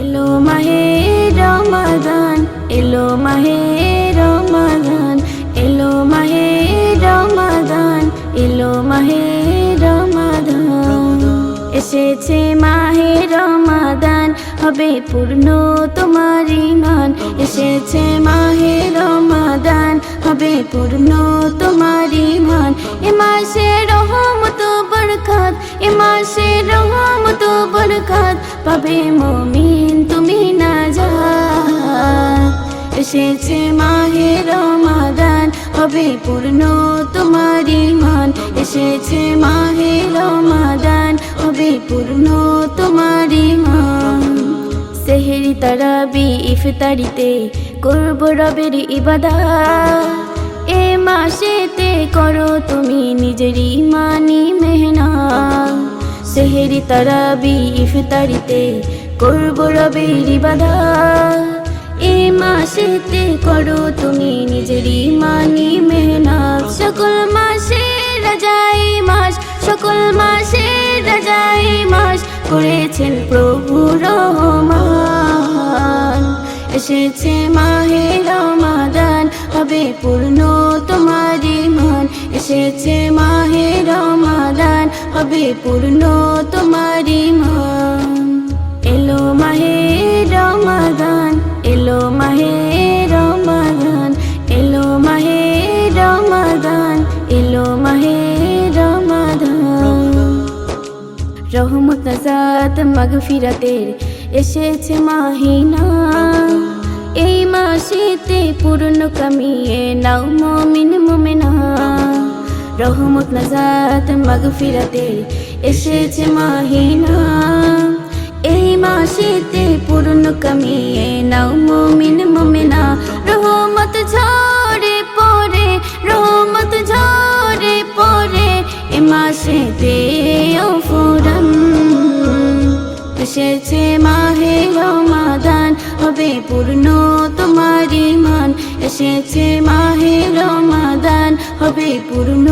এলো মাহে রমাদান, এলো মাহে রমাদান, এলো মাহে রমাদান, এলো মাহে রমাদান। এসেছে মাহে রমাদান, হবে পূর্ণ তোমার ইমান এসেছে মাহে রমাদান, হবে পূর্ণ তোমার ইমান এ মাসে রহমত বরকত, এ মাসে রহমত বরকত, পাবে মমিন এসেছে মাহে রমাদান, হবে পূর্ণ তোমার ইমান এসেছে মাহে রমাদান, হবে পূর্ণ তোমার ইমান সেহেরি তারাবি ইফতারিতে করব রবের ইবাদা। এ মাসেতে করো তুমি নিজের ইমানি মেহনা সেহেরি তারাবি ইফতারিতে করব রবের ইবাদা। মাসেতে করো তুমি নিজেরই ইমানি মেহনত। সকল মাসে রাজাই মাস, সকল মাসে রাজাই মাস, করেছেন প্রভু রহমান। এসেছে মাহে রমাদান, হবে পূর্ণ তোমার ইমান এসেছে মাহে রমাদান, হবে পূর্ণ তোমার ইমান রহমত নাজাত মাগফিরাতের এসেছে মাহিনা। এই মাসেতে পূর্ণ কামিয়ে নাও মমিন, মোমেনা। রহমত নাজাত মাগফিরাতের এসেছে মাহিনা। এই মাসেতে পূর্ণ কামিয়ে নাও মমিন, মোমেনা। রহমত ঝরে পরে রহমত ঝরে পরে এ মাসেতে। এসেছে মাহে রমাদান, হবে পূর্ণ তোমার ইমান এসেছে মাহে রমাদান, হবে পূর্ণ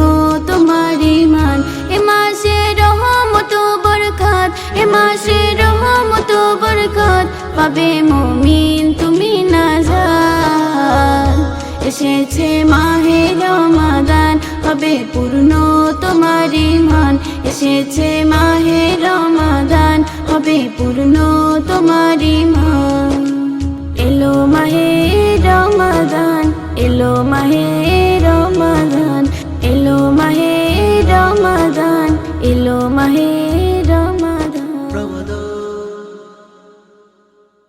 তোমার ইমান এ মাসে রহমত বরকত, এ মাসে রহমত বরকত, পাবে মমিন তুমি না যা এসেছে রমাদান হবে পূর্ণ তোমার ইমান এসেছে মাহে রমাদান, হবে পূর্ণ তোমার ইমান এলো মাহে রমাদান, এলো মাহে রমাদান, এলো মাহে রমাদান, এলো মাহে